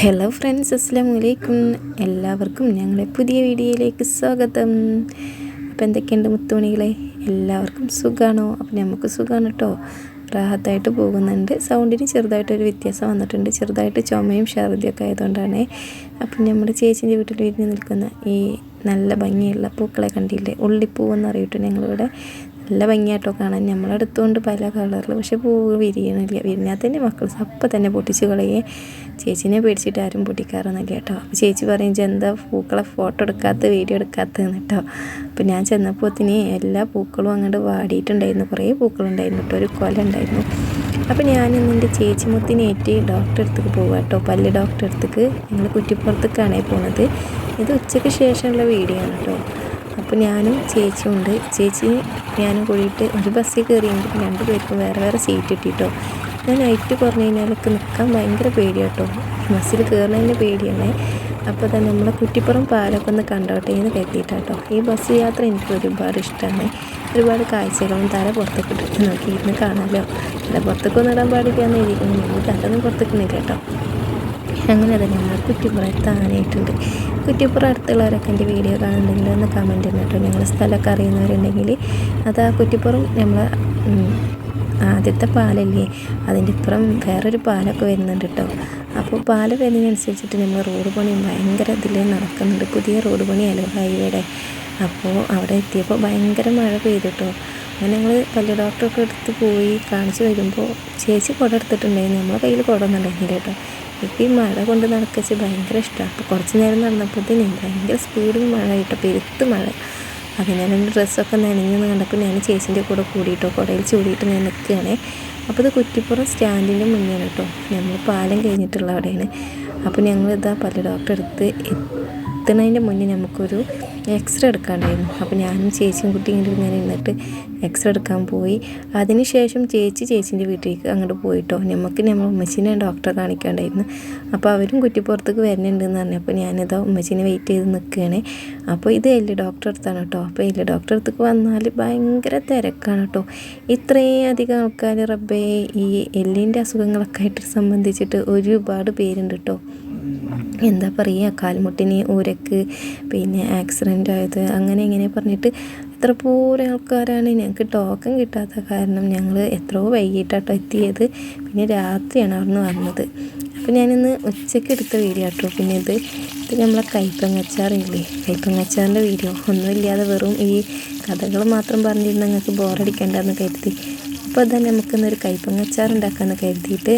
Hello friends അസ്സാം വലൈക്കും എല്ലാവർക്കും ഞങ്ങളുടെ പുതിയ വീഡിയോയിലേക്ക് സ്വാഗതം. അപ്പോൾ എന്തൊക്കെയുണ്ട് മുത്തുമണികളെ? എല്ലാവർക്കും സുഖമാണോ അപ്പോൾ നമുക്ക് സുഖമാണ് കേട്ടോ റാഹത്തായിട്ട് പോകുന്നുണ്ട്. സൗണ്ടിന് ചെറുതായിട്ടൊരു വ്യത്യാസം വന്നിട്ടുണ്ട്. ചെറുതായിട്ട് ചുമയും ഛർദിയൊക്കെ ആയതുകൊണ്ടാണ്. അപ്പം നമ്മുടെ ചേച്ചിന്റെ വീട്ടിൽ വിരിഞ്ഞ് നിൽക്കുന്ന ഈ നല്ല ഭംഗിയുള്ള പൂക്കളെ കണ്ടില്ലേ? ഉള്ളിപ്പൂവെന്ന് അറിയിട്ട് ഞങ്ങളിവിടെ. നല്ല ഭംഗിയായിട്ടോ കാണാൻ നമ്മളെടുത്തുകൊണ്ട് പല കളറിൽ പക്ഷെ പൂ വിരിയണില്ല. വിരിഞ്ഞാൽ തന്നെ മക്കൾ അപ്പം തന്നെ പൊട്ടിച്ച് കളയേ ചേച്ചിനെ പേടിച്ചിട്ട് ആരും പൊട്ടിക്കാറൊന്നുമില്ല കേട്ടോ. അപ്പോൾ ചേച്ചി പറയും എന്താ പൂക്കളെ ഫോട്ടോ എടുക്കാത്ത വീഡിയോ എടുക്കാത്തതെന്ന് കേട്ടോ. അപ്പോൾ ഞാൻ ചെന്നപ്പോത്തിന് എല്ലാ പൂക്കളും അങ്ങോട്ട് വാടിയിട്ടുണ്ടായിരുന്നു. കുറേ പൂക്കളുണ്ടായിരുന്നു കേട്ടോ. ഒരു കൊല ഉണ്ടായിരുന്നു. അപ്പോൾ ഞാനിന്ന് എന്റെ ചേച്ചിമുത്തിനേറ്റ് ഡോക്ടറെ അടുത്തേക്ക് പോകുക കേട്ടോ. പല്ല് ഡോക്ടറെ അടുത്തേക്ക് ഞങ്ങൾ കുറ്റിപ്പുറത്തേക്കാണേ പോണത്. ഇത് ഉച്ചയ്ക്ക് ശേഷമുള്ള വീഡിയോ ആണ് കേട്ടോ. അപ്പോൾ ഞാനും ചേച്ചിയും ഉണ്ട്. ചേച്ചി ഞാനും കൂടിയിട്ട് ഒരു ബസ്സിൽ കയറിയെങ്കിൽ രണ്ട് പേർക്കും വേറെ വേറെ സീറ്റ് കിട്ടിയിട്ടോ ഞാൻ നൈറ്റ് പറഞ്ഞു കഴിഞ്ഞാലൊക്കെ നിൽക്കാൻ ഭയങ്കര പേടിയാണ് കേട്ടോ ബസ്സിൽ കയറുന്നതിന്റെ പേടിയാണ് അപ്പോൾ തന്നെ നമ്മളെ കുറ്റിപ്പുറം പാലൊക്കെ ഒന്ന് കണ്ടോട്ടെ എന്ന് കരുതിയിട്ടാട്ടോ. ഈ ബസ് യാത്ര എനിക്ക് ഒരുപാട് ഇഷ്ടമാണ്. ഒരുപാട് കാഴ്ചകളും തല പുറത്തേക്ക് ഇട്ടിട്ട് നോക്കി ഇരുന്ന് കാണാമല്ലോ തല പുറത്തേക്കൊന്നും ഇടാൻ പാടില്ല എന്ന് എഴുതിക്കുന്നു തലൊന്നും പുറത്തേക്ക് കേട്ടോ അങ്ങനെ തന്നെ നമ്മൾ കുറ്റിപ്പുറം ആനയിട്ടുണ്ട് കുറ്റിപ്പുറം അടുത്തുള്ളവരൊക്കെ എന്റെ വീഡിയോ കാണുന്നുണ്ടെങ്കിൽ ഒന്ന് കമന്റ് ചെയ്യണം കേട്ടോ. ഞങ്ങൾ സ്ഥലമൊക്കെ അറിയുന്നവരുണ്ടെങ്കിൽ അത് ആ കുറ്റിപ്പുറം നമ്മൾ ആദ്യത്തെ പാലല്ലേ? അതിന്റെ ഇപ്പുറം വേറൊരു പാലൊക്കെ വരുന്നുണ്ട് കേട്ടോ. അപ്പോൾ പാൽ വരുന്നതിനനുസരിച്ചിട്ട് നമ്മൾ റോഡ് പണി ഭയങ്കര ഇതിൽ നടക്കുന്നുണ്ട്. പുതിയ റോഡ് പണിയല്ലോ ഹൈവേയുടെ അപ്പോൾ അവിടെ എത്തിയപ്പോൾ ഭയങ്കര മഴ പെയ്തു കേട്ടോ. അങ്ങനെ ഞങ്ങൾ പല്ല് ഡോക്ടറൊക്കെ എടുത്ത് പോയി കാണിച്ച് വരുമ്പോൾ ചേച്ചി കുട എടുത്തിട്ടുണ്ടായിരുന്നു. നമ്മളെ കയ്യിൽ കുട ഉണ്ടായിരുന്നില്ല കേട്ടോ. ഇപ്പം ഈ മഴ കൊണ്ട് നടക്കച്ച് ഭയങ്കര ഇഷ്ടമാണ് അപ്പോൾ കുറച്ച് നേരം നടന്നപ്പോഴത്തേന് ഭയങ്കര സ്പീഡിൽ മഴ കിട്ടും. പെരുത്ത് മഴ. അതിനാൽ എന്റെ ഡ്രസ്സൊക്കെ നനഞ്ഞെന്ന് കണ്ടപ്പോൾ ഞാൻ ചേച്ചിന്റെ കൂടെ കൂടിയിട്ടോ കുടയിൽ ചൂടിയിട്ട് ഞാൻ നിൽക്കുകയാണേ അപ്പോൾ ഇത് കുറ്റിപ്പുറം സ്റ്റാൻഡിന്റെ മുന്നേ കേട്ടോ. ഞങ്ങൾ പാലം കഴിഞ്ഞിട്ടുള്ള അവിടെയാണ്. അപ്പോൾ ഞങ്ങളിതാ പല ഡോക്ടർ എടുത്ത് എത്തുന്നതിന്റെ മുന്നേ നമുക്കൊരു എക്സ്റേ എടുക്കാണ്ടായിരുന്നു. അപ്പോൾ ഞാനും ചേച്ചിയും കുട്ടിയും ഇങ്ങനെ ഇങ്ങനെ ഇരുന്നിട്ട് എക്സ്റേ എടുക്കാൻ പോയി. അതിനുശേഷം ചേച്ചി ചേച്ചീന്റെ വീട്ടിലേക്ക് അങ്ങോട്ട് പോയിട്ടോ. നമുക്ക് നമ്മൾ ഉമ്മച്ചീനെ ഡോക്ടറെ കാണിക്കാണ്ടായിരുന്നു. അപ്പോൾ അവരും കുറ്റിപ്പുറത്തേക്ക് വരുന്നുണ്ടെന്ന് പറഞ്ഞപ്പോൾ ഞാനിതാ ഉമ്മച്ചീനെ വെയിറ്റ് ചെയ്ത് നിൽക്കുകയാണ് അപ്പോൾ ഇത് എല്ല് ഡോക്ടറെ അടുത്താണ് കേട്ടോ അപ്പോൾ എല്ല് ഡോക്ടറെ അടുത്തേക്ക് വന്നാൽ ഭയങ്കര തിരക്കാണ് കേട്ടോ ഇത്രയും അധികം ആൾക്കാർ റബ്ബേ ഈ എല്ലിന്റെ അസുഖങ്ങളൊക്കെ ആയിട്ട് സംബന്ധിച്ചിട്ട് ഒരുപാട് പേരുണ്ട് കേട്ടോ എന്താ പറയുക കാൽമുട്ടിന് ഊരക്ക് പിന്നെ ആക്സിഡന്റ് ആയത് അങ്ങനെ ഇങ്ങനെ പറഞ്ഞിട്ട് എത്ര പോരെ ആൾക്കാരാണ് ഞങ്ങൾക്ക് ടോക്കൺ കിട്ടാത്ത കാരണം ഞങ്ങൾ എത്രയോ വൈകിട്ടാട്ടോ എത്തിയത്. പിന്നെ രാത്രിയാണ് അവിടുന്ന് വന്നത്. അപ്പോൾ ഞാനിന്ന് ഉച്ചയ്ക്ക് എടുത്ത വീഡിയോ കേട്ടോ പിന്നെ ഇത് ഇത് നമ്മളെ കൈപ്പങ്ങച്ചാറില്ലേ? കൈപ്പങ്ങച്ചാറിന്റെ വീഡിയോ ഒന്നുമില്ലാതെ വെറും ഈ കഥകൾ മാത്രം പറഞ്ഞിരുന്ന ഞങ്ങൾക്ക് ബോറടിക്കേണ്ടെന്ന് കരുതി. അപ്പോൾ അതാ നമുക്കിന്നൊരു കൈപ്പങ്ങച്ചാർ ഉണ്ടാക്കാമെന്ന് കരുതിയിട്ട്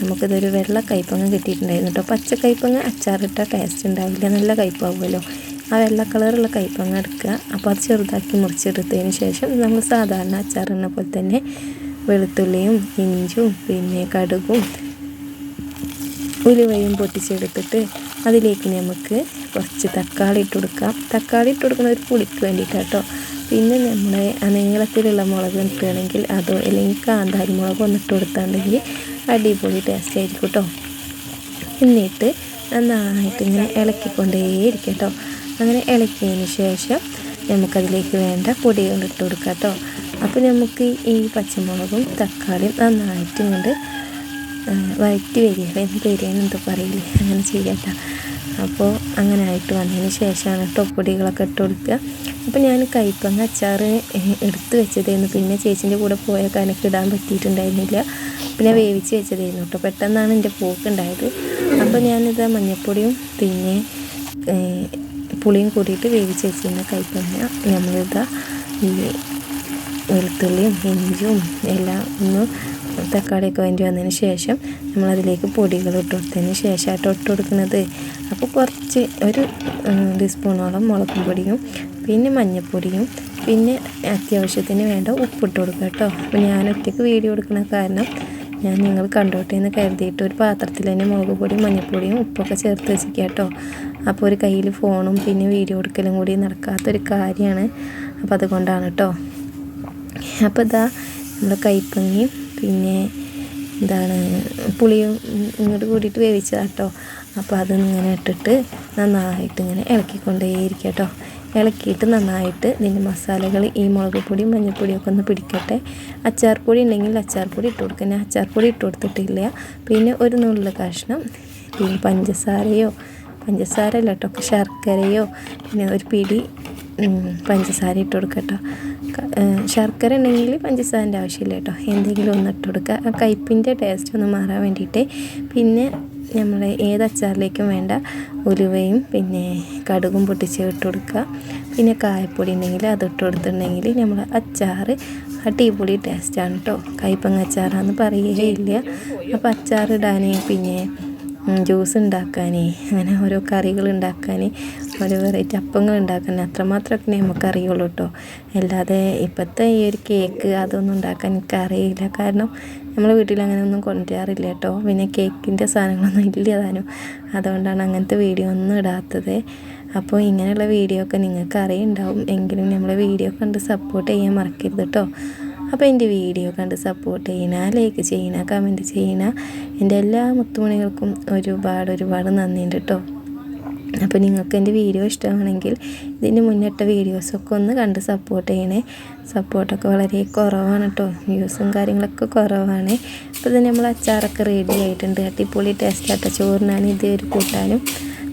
നമുക്കിതൊരു വെള്ള കൈപ്പങ്ങ കിട്ടിയിട്ടുണ്ടായിരുന്നു കേട്ടോ പച്ച കൈപ്പങ്ങ അച്ചാറിട്ട ടേസ്റ്റ് ഉണ്ടാവില്ല. നല്ല കയ്പ്പാവുമല്ലോ ആ വെള്ള കളറുള്ള കയ്പങ്ങ എടുക്കുക. അപ്പോൾ അത് ചെറുതാക്കി മുറിച്ചെടുത്തതിന് ശേഷം നമ്മൾ സാധാരണ അച്ചാറിനെ പോലെ തന്നെ വെളുത്തുള്ളിയും ഇഞ്ചും പിന്നെ കടുകും ഉലുവയും പൊട്ടിച്ചെടുത്തിട്ട് അതിലേക്ക് നമുക്ക് കുറച്ച് തക്കാളി ഇട്ട് കൊടുക്കാം. തക്കാളി ഇട്ട് കൊടുക്കുന്ന ഒരു പുളിക്ക് വേണ്ടിയിട്ടാട്ടോ പിന്നെ നമ്മുടെ നീളത്തിലുള്ള മുളക് ഇട്ടുകയാണെങ്കിൽ അതോ അല്ലെങ്കിൽ കാന്താരി മുളക് ഒന്നിട്ട് കൊടുത്താണെങ്കിൽ അടിപൊളി ടേസ്റ്റ് ആയിരിക്കും കേട്ടോ എന്നിട്ട് നന്നായിട്ട് ഇങ്ങനെ ഇളക്കിക്കൊണ്ടേയിരിക്കും കേട്ടോ അങ്ങനെ ഇളക്കിയതിന് ശേഷം നമുക്കതിലേക്ക് വേണ്ട പൊടികൾ ഇട്ട് കൊടുക്കാം കേട്ടോ അപ്പോൾ നമുക്ക് ഈ പച്ചമുളകും തക്കാളിയും നന്നായിട്ട് ഇങ്ങോട്ട് വഴറ്റി വരിക. എന്ത് വരികയെന്ന് എന്തോ പറയില്ലേ? അങ്ങനെ ചെയ്യാം അപ്പോൾ അങ്ങനെ ആയിട്ട് വന്നതിന് ശേഷമാണ് കേട്ടോ പൊടികളൊക്കെ ഇട്ട് കൊടുക്കുക. അപ്പോൾ ഞാൻ കൈപ്പങ്ങ അച്ചാർ എടുത്ത് വെച്ചതായിരുന്നു പിന്നെ ചേച്ചിന്റെ കൂടെ പോയ കനക്ക് ഇടാൻ പറ്റിയിട്ടുണ്ടായിരുന്നില്ല. പിന്നെ വേവിച്ച് വെച്ചതായിരുന്നു കേട്ടോ. പെട്ടെന്നാണ് എന്റെ പോക്കുണ്ടായത്. അപ്പോൾ ഞാനിത് മഞ്ഞൾപ്പൊടിയും പിന്നെ പുളിയും കൂടിയിട്ട് വേവിച്ച് വെച്ചിരുന്ന കയ്പ്പങ്ങ നമ്മളിത് ഈ വെളുത്തുള്ളിയും ഇഞ്ചും എല്ലാം ഒന്ന് തക്കാളിയൊക്കെ വേണ്ടി വന്നതിന് ശേഷം നമ്മളതിലേക്ക് പൊടികൾ ഇട്ട് കൊടുത്തതിന് ശേഷമായിട്ട് ഇട്ട് കൊടുക്കുന്നത്. അപ്പോൾ കുറച്ച് ഒരു ടീസ്പൂണോളം മുളകും പൊടിയും പിന്നെ മഞ്ഞൾപ്പൊടിയും പിന്നെ അത്യാവശ്യത്തിന് വേണ്ട ഉപ്പിട്ട് കൊടുക്കുക കേട്ടോ. അപ്പോൾ ഞാൻ ഒറ്റയ്ക്ക് വീഡിയോ എടുക്കുന്ന കാരണം ഞാൻ നിങ്ങൾ കണ്ടോട്ടെ എന്ന് കരുതിയിട്ട് ഒരു പാത്രത്തിൽ തന്നെ മുളക് പൊടിയും മഞ്ഞൾപ്പൊടിയും ഉപ്പൊക്കെ ചേർത്ത് വെച്ചിരിക്കുക കേട്ടോ. അപ്പോൾ ഒരു കയ്യിൽ ഫോണും പിന്നെ വീഡിയോ എടുക്കലും കൂടി നടക്കാത്തൊരു കാര്യമാണ്. അപ്പോൾ അതുകൊണ്ടാണ് കേട്ടോ. അപ്പോൾ ഇതാ നമ്മുടെ കൈപ്പങ്ങിയും പിന്നെ എന്താണ് പുളിയും ഇങ്ങോട്ട് കൂടിയിട്ട് വേവിച്ചതാട്ടോ അപ്പോൾ അതിങ്ങനെ ഇട്ടിട്ട് നന്നായിട്ട് ഇങ്ങനെ ഇളക്കിക്കൊണ്ടേയിരിക്കുക കേട്ടോ. ഇളക്കിയിട്ട് നന്നായിട്ട് ഇതിന്റെ മസാലകൾ ഈ മുളക് പൊടിയും മഞ്ഞൾപ്പൊടിയൊക്കെ ഒന്ന് പിടിക്കട്ടെ. അച്ചാർപ്പൊടി ഉണ്ടെങ്കിൽ അച്ചാർപ്പൊടി ഇട്ട് കൊടുക്കുക ഞാൻ അച്ചാർപ്പൊടി ഇട്ട് കൊടുത്തിട്ടില്ല. പിന്നെ ഒരു നുള്ളിൽ കഷ്ണം പിന്നെ പഞ്ചസാരയോ പഞ്ചസാര അല്ല കേട്ടോ ശർക്കരയോ പിന്നെ ഒരു പിടി പഞ്ചസാര ഇട്ട് കൊടുക്കുക കേട്ടോ ക- ഏഹ് ശർക്കര ഉണ്ടെങ്കിൽ പഞ്ചസാരന്റെ ആവശ്യമില്ല കേട്ടോ. എന്തെങ്കിലും ഒന്ന് ഇട്ട് കൊടുക്കുക. ആ കയ്പിന്റെ ടേസ്റ്റ് ഒന്ന് മാറാൻ വേണ്ടിയിട്ട്. പിന്നെ നമ്മൾ ഏത് അച്ചാറിലേക്കും വേണ്ട ഉലുവയും പിന്നെ കടുകും പൊട്ടിച്ച് ഇട്ട് കൊടുക്കുക. പിന്നെ കായപ്പൊടി ഉണ്ടെങ്കിൽ അത് ഇട്ട് കൊടുത്തിട്ടുണ്ടെങ്കിൽ നമ്മൾ അച്ചാർ അടിപൊളി ടേസ്റ്റാണ് കേട്ടോ കയ്പങ്ങ അച്ചാറാന്ന് പറയുകയില്ല. അപ്പോൾ അച്ചാറിടാൻ പിന്നെ ജ്യൂസ് ഉണ്ടാക്കാൻ അങ്ങനെ ഓരോ കറികൾ ഉണ്ടാക്കാൻ ഓരോ വെറൈറ്റി അപ്പങ്ങൾ ഉണ്ടാക്കാൻ അത്രമാത്രമൊക്കെ നമുക്ക് അറിയുള്ളൂ കേട്ടോ അല്ലാതെ ഇപ്പോഴത്തെ ഈ ഒരു കേക്ക് അതൊന്നും ഉണ്ടാക്കാൻ എനിക്ക് അറിയില്ല കാരണം നമ്മൾ വീട്ടിൽ അങ്ങനെ ഒന്നും കൊണ്ടുവരാറില്ല കേട്ടോ. പിന്നെ കേക്കിന്റെ സാധനങ്ങളൊന്നും ഇല്ല അതുകൊണ്ടാണ് അങ്ങനത്തെ വീഡിയോ ഒന്നും ഇടാത്തത്. അപ്പോൾ ഇങ്ങനെയുള്ള വീഡിയോ ഒക്കെ നിങ്ങൾക്ക് അറിയുണ്ടാവും. എങ്കിലും നമ്മളെ വീഡിയോ കണ്ട് സപ്പോർട്ട് ചെയ്യാൻ മറക്കരുത് കേട്ടോ. അപ്പോൾ എന്റെ വീഡിയോ കണ്ട് സപ്പോർട്ട് ചെയ്യണ ലൈക്ക് ചെയ്യണ കമന്റ് ചെയ്യണ എന്റെ എല്ലാ മുത്തുമണികൾക്കും ഒരുപാട് ഒരുപാട് നന്ദിയുണ്ട് കേട്ടോ. അപ്പോൾ നിങ്ങൾക്ക് എന്റെ വീഡിയോ ഇഷ്ടമാണെങ്കിൽ ഇതിന് മുന്നിട്ട വീഡിയോസൊക്കെ ഒന്ന് കണ്ട് സപ്പോർട്ട് ചെയ്യണേ. സപ്പോർട്ടൊക്കെ വളരെ കുറവാണ് കേട്ടോ വ്യൂസും കാര്യങ്ങളൊക്കെ കുറവാണ്. അപ്പോൾ ഇത് നമ്മൾ അച്ചാറൊക്കെ റെഡി ആയിട്ടുണ്ട്. അടിപൊളി ടേസ്റ്റ് ആട്ടോ ചോറിനാണ് ഇത് ഒരു കൂട്ടാനും.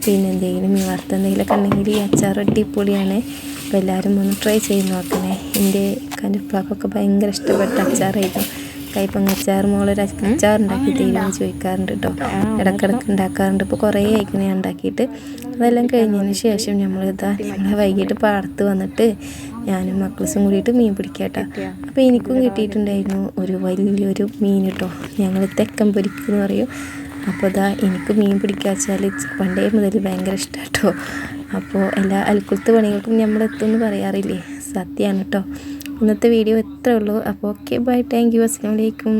പിന്നെ എന്തെങ്കിലും ഈ വറുത്ത എന്തെങ്കിലുമൊക്കെ ഉണ്ടെങ്കിൽ ഈ അച്ചാർ അടിപൊളിയാണ്. അപ്പോൾ എല്ലാവരും ഒന്ന് ട്രൈ ചെയ്ത് നോക്കണേ. എന്റെ കനുപ്പാക്കൊക്കെ ഭയങ്കര ഇഷ്ടപ്പെട്ട അച്ചാറായിരുന്നു. കൈപ്പങ്ങ അച്ചാർ മോളൊരു അച്ചാർ ഉണ്ടാക്കി തരുമെന്ന് ചോദിക്കാറുണ്ട് കേട്ടോ. ഇടക്കിടക്ക് ഉണ്ടാക്കാറുണ്ട്. ഇപ്പോൾ കുറേ ആയിക്കണ ഞാൻ ഉണ്ടാക്കിയിട്ട്. അതെല്ലാം കഴിഞ്ഞതിന് ശേഷം നമ്മൾ നമ്മളിതാ ഞങ്ങളെ വൈകിട്ട് പാടത്ത് വന്നിട്ട് ഞാനും മക്കളസും കൂടിയിട്ട് മീൻ പിടിക്കാട്ടോ അപ്പോൾ എനിക്കും കിട്ടിയിട്ടുണ്ടായിരുന്നു ഒരു വലിയൊരു മീൻ കേട്ടോ. ഞങ്ങൾ തെക്കൻ പൊരിക്ക് എന്ന് പറയും. അപ്പോൾ ഇതാ എനിക്ക് മീൻ പിടിക്കുക വെച്ചാൽ പണ്ടേ മുതൽ ഭയങ്കര ഇഷ്ടമാണ് കേട്ടോ അപ്പോൾ എല്ലാ അൽക്കുലത്ത് പണികൾക്കും നമ്മൾ എത്തുമെന്ന് പറയാറില്ലേ? സത്യമാണ് കേട്ടോ ഇന്നത്തെ വീഡിയോ ഇത്രേ ഉള്ളൂ. അപ്പോൾ ഓക്കെ ബൈ താങ്ക് യു അസ്സാം വലൈക്കും